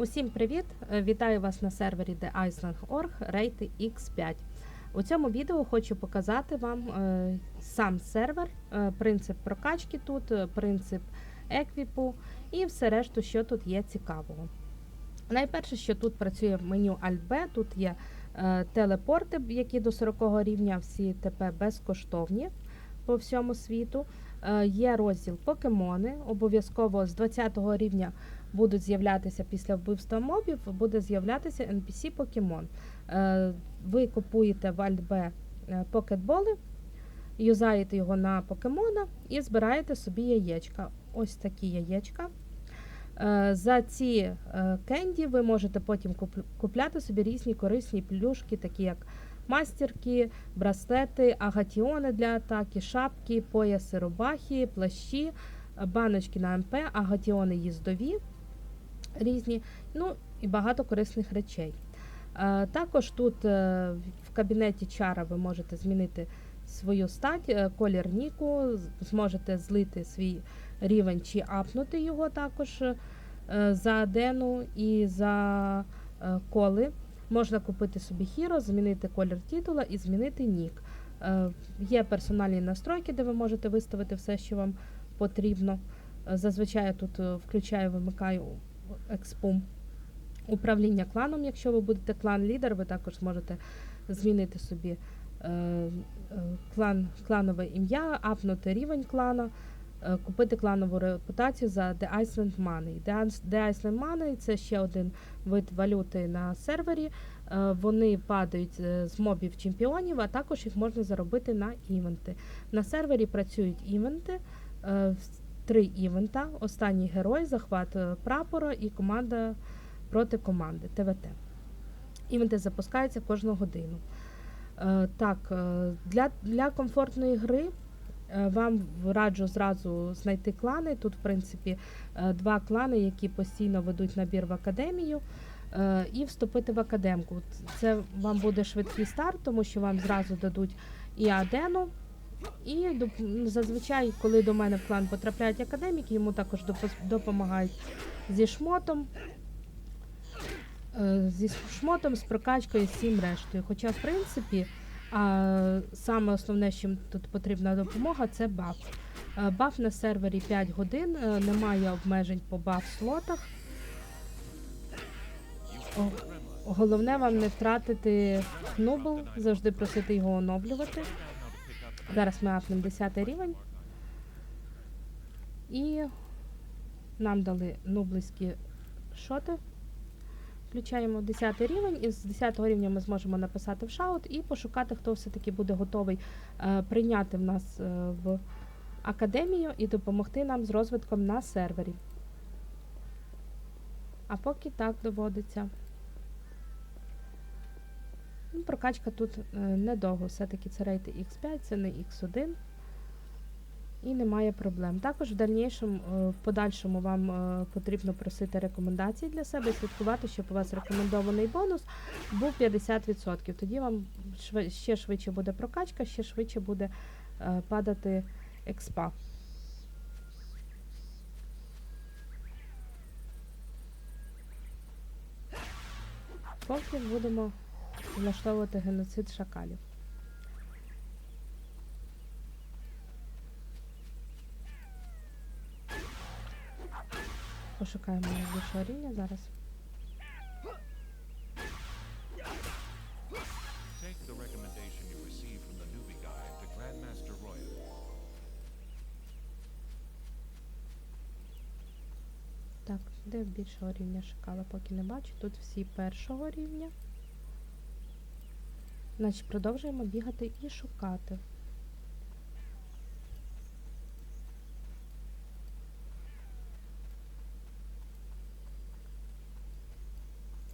Усім привіт! Вітаю вас на сервері TheIceland.org рейти X5. У цьому відео хочу показати вам е, сам сервер, е, принцип прокачки тут, е, принцип еквіпу і все решту, що тут є цікавого. Найперше, що тут працює в меню Alt-B, тут є телепорти, які до 40 рівня, всі ТП безкоштовні по всьому світу. Є розділ покемони. Обов'язково з 20 рівня будуть з'являтися після вбивства мобів, буде з'являтися NPC покемон. Е, Ви купуєте в Alt-B е, покетболи, юзаєте його на покемона і збираєте собі яєчка. Ось такі яєчка. Е, За ці е, кенді ви можете потім купляти собі різні корисні плюшки, такі як мастерки, браслети, агатіони для атаки, шапки, пояси рубахи, плащі, баночки на МП, агатіони їздові різні, ну і багато корисних речей. Е, Також тут е, в кабінеті чара ви можете змінити свою стать, е, колір ніку, зможете злити свій рівень чи апнути його також за дену і за коли. Можна купити собі хіро, змінити колір титула і змінити нік. Є персональні настройки, де ви можете виставити все, що вам потрібно. Зазвичай я тут включаю, вимикаю експум. Управління кланом, якщо ви будете клан-лідер, ви також зможете змінити собі е, е, клан, кланове ім'я, апнути рівень клана, е, купити кланову репутацію за The Iceland Money. The Iceland Money це ще один вид валюти на сервері. Вони падають з мобів чемпіонів, а також їх можна заробити на івенти. На сервері працюють івенти. Три івента: останній герой, захват е, прапора і команда проти команди ТВТ. Івенти запускаються кожну годину. Е, Так, е, для, для комфортної гри вам раджу зразу знайти клани. Тут, в принципі, два клани, які постійно ведуть набір в академію. І вступити в академку. Це вам буде швидкий старт, тому що вам зразу дадуть і адену. І зазвичай, коли до мене в клан потрапляють академіки, йому також допомагають зі шмотом, е, зі шмотом, з прокачкою, з всім рештою. Хоча, в принципі, а, саме основне, що тут потрібна допомога, це баф. Е, Баф на сервері 5 годин, е, немає обмежень по баф-слотах. Головне вам не втратити нубл, завжди просити його оновлювати. Зараз ми апнемо 10 рівень. І нам дали нублиські шоти. Включаємо 10 рівень, і з 10 рівня ми зможемо написати в шаут і пошукати, хто все-таки буде готовий е, прийняти в нас е, в академію і допомогти нам з розвитком на сервері. А поки так доводиться. Ну, Прокачка тут е, недовго, все-таки це рейти X5, це не X1. І немає проблем. Також в дальнішому, е, в подальшому вам е, потрібно просити рекомендації для себе і слідкувати, щоб у вас рекомендований бонус був 50%. Тоді вам ще швидше буде прокачка, ще швидше буде падати експа. Поки будемо влаштовувати геноцид шакалів. Пошукаємо найбільшого рівня зараз. Так, де більшого рівня шакала, поки не бачу. Тут всі першого рівня. Значить, продовжуємо бігати і шукати.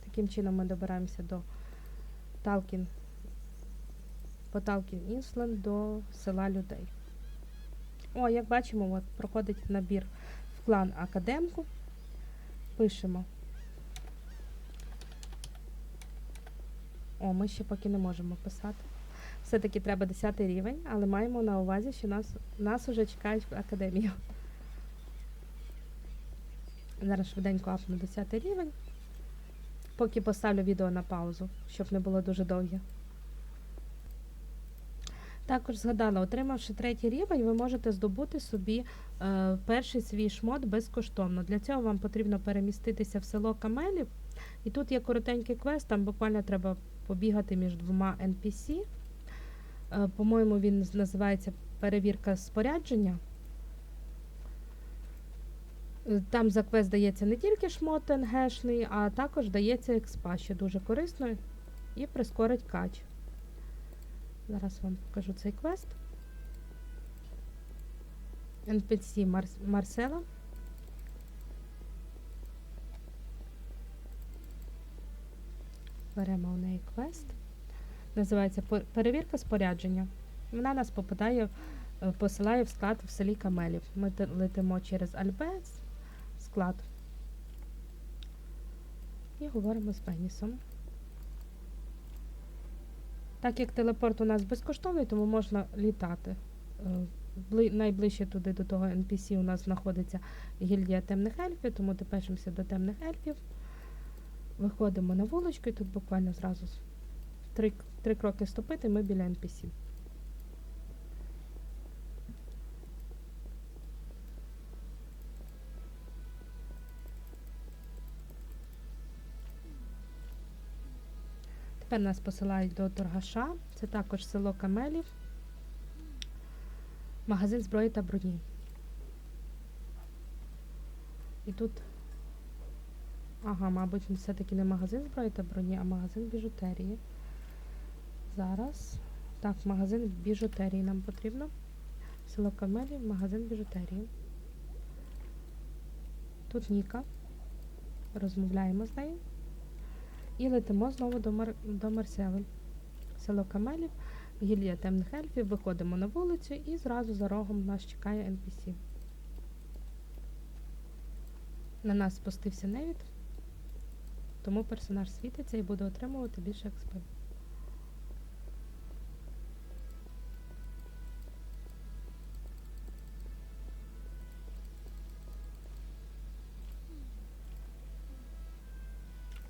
Таким чином ми добираємося до Талкін, по Талкін Інсленд до села людей. О, як бачимо, от проходить набір в клан Академку. Пишемо. О, ми ще поки не можемо писати. Все-таки треба 10 рівень, але маємо на увазі, що нас, нас уже чекають в академію. Зараз швиденько апну 10 рівень. Поки поставлю відео на паузу, щоб не було дуже довге. Також згадала, отримавши третій рівень, ви можете здобути собі е, перший свій шмот безкоштовно. Для цього вам потрібно переміститися в село Камелів. І тут є коротенький квест, там буквально треба побігати між двома NPC. Е, по-моєму, він називається Перевірка спорядження. Е, Там за квест дається не тільки шмот НГшний, а також дається експа, що дуже корисно і прискорить кач. Зараз вам покажу цей квест. NPC Марс- Марсела. Беремо у неї квест. Називається «По- Перевірка спорядження. Вона нас попадає, е, посилає в склад в селі Камелів. Ми летимо через Альбец, склад. І говоримо з Бенісом. Так як телепорт у нас безкоштовний, тому можна літати. Е, бли- Найближче туди до того NPC у нас знаходиться гільдія темних ельфів, тому тепешимося до темних ельфів. Виходимо на вуличку і тут буквально зразу три, три кроки ступити, ми біля NPC. Тепер нас посилають до торгаша. Це також село Камелів. Магазин зброї та броні. І тут. Ага, мабуть, він все-таки не магазин зброї та броні, а магазин біжутерії. Зараз. Так, магазин біжутерії нам потрібно. Село Камелів, магазин біжутерії. Тут Ніка. Розмовляємо з нею. І летимо знову до, Мар... до Марсели. Село Камелів, гільдія темних ельфів, виходимо на вулицю і зразу за рогом нас чекає NPC. На нас спустився невід, тому персонаж світиться і буде отримувати більше експи.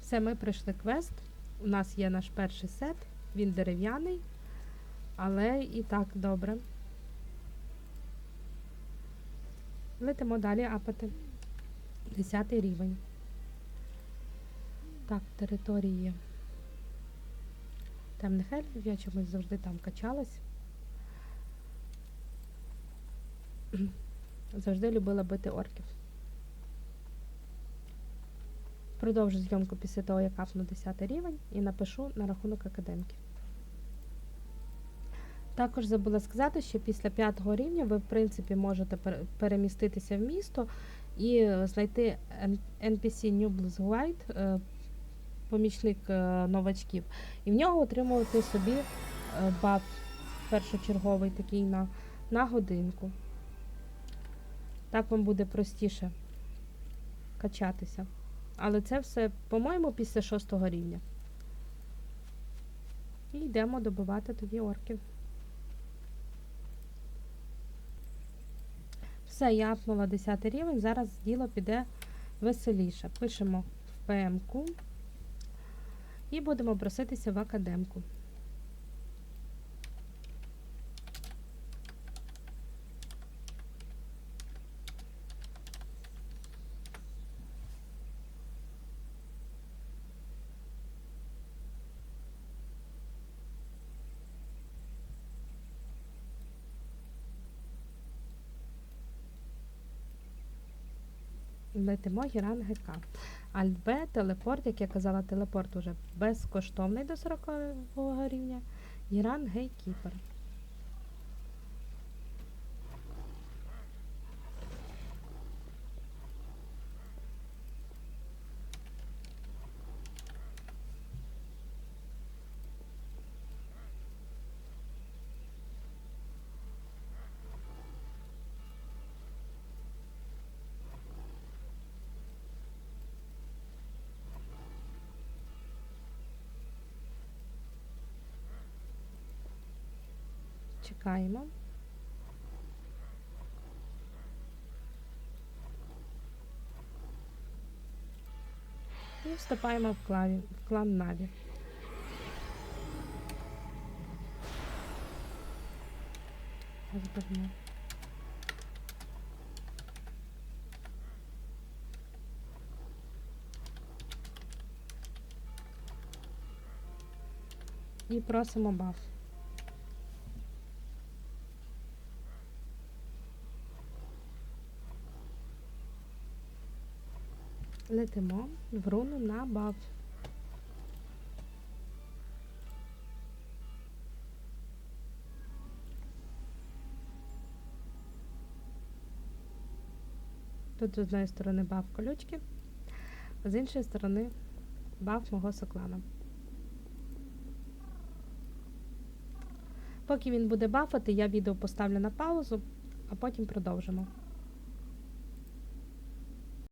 Все, ми пройшли квест. У нас є наш перший сет. Він дерев'яний, але і так добре. Летимо далі апати. Десятий рівень. Так, території темних ельфів. Я чомусь завжди там качалась. Завжди любила бити орків. Продовжу зйомку після того, як апну 10 рівень, і напишу на рахунок академки. Також забула сказати, що після 5 рівня ви, в принципі, можете переміститися в місто і е, знайти NPC Nublis White, е, помічник е, новачків, і в нього отримувати собі е, баф першочерговий такий на, на годинку. Так вам буде простіше качатися. Але це все, по-моєму, після шостого рівня. І йдемо добивати тоді орків. Все, я апнула 10 рівень, зараз діло піде веселіше. Пишемо в ПМ-ку і будемо проситися в академку. Летимо Гіран ГК. Альбе, телепорт, як я казала, телепорт уже безкоштовний до 40 рівня. Гіран Гейкіпер. Чекаємо. І вступаємо в клан, в клан Наві. Розберемо. І просимо баф. Летимо в руну на баф. Тут з одної сторони баф колючки, а з іншої сторони баф мого соклана. Поки він буде бафати, я відео поставлю на паузу, а потім продовжимо.